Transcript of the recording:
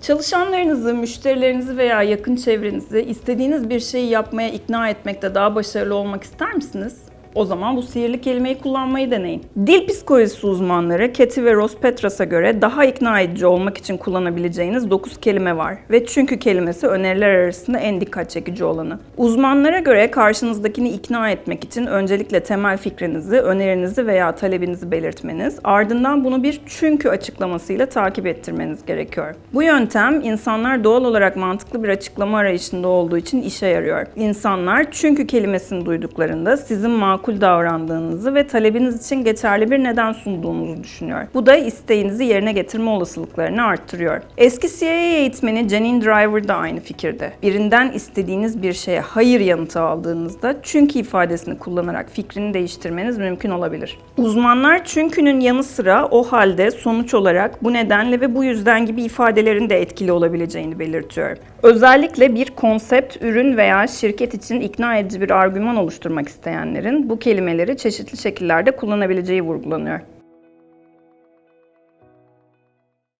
Çalışanlarınızı, müşterilerinizi veya yakın çevrenizi istediğiniz bir şeyi yapmaya ikna etmekte daha başarılı olmak ister misiniz? O zaman bu sihirli kelimeyi kullanmayı deneyin. Dil psikolojisi uzmanları Keti ve Ross Petras'a göre daha ikna edici olmak için kullanabileceğiniz 9 kelime var ve çünkü kelimesi öneriler arasında en dikkat çekici olanı. Uzmanlara göre karşınızdakini ikna etmek için öncelikle temel fikrinizi, önerinizi veya talebinizi belirtmeniz, ardından bunu bir çünkü açıklamasıyla takip ettirmeniz gerekiyor. Bu yöntem insanlar doğal olarak mantıklı bir açıklama arayışında olduğu için işe yarıyor. İnsanlar çünkü kelimesini duyduklarında sizin makul davrandığınızı ve talebiniz için geçerli bir neden sunduğunuzu düşünüyor. Bu da isteğinizi yerine getirme olasılıklarını arttırıyor. Eski CIA eğitmeni Janine Driver da aynı fikirde. Birinden istediğiniz bir şeye hayır yanıtı aldığınızda çünkü ifadesini kullanarak fikrini değiştirmeniz mümkün olabilir. Uzmanlar çünkünün yanı sıra o halde sonuç olarak bu nedenle ve bu yüzden gibi ifadelerin de etkili olabileceğini belirtiyor. Özellikle bir konsept, ürün veya şirket için ikna edici bir argüman oluşturmak isteyenlerin bu kelimeleri çeşitli şekillerde kullanabileceği vurgulanıyor.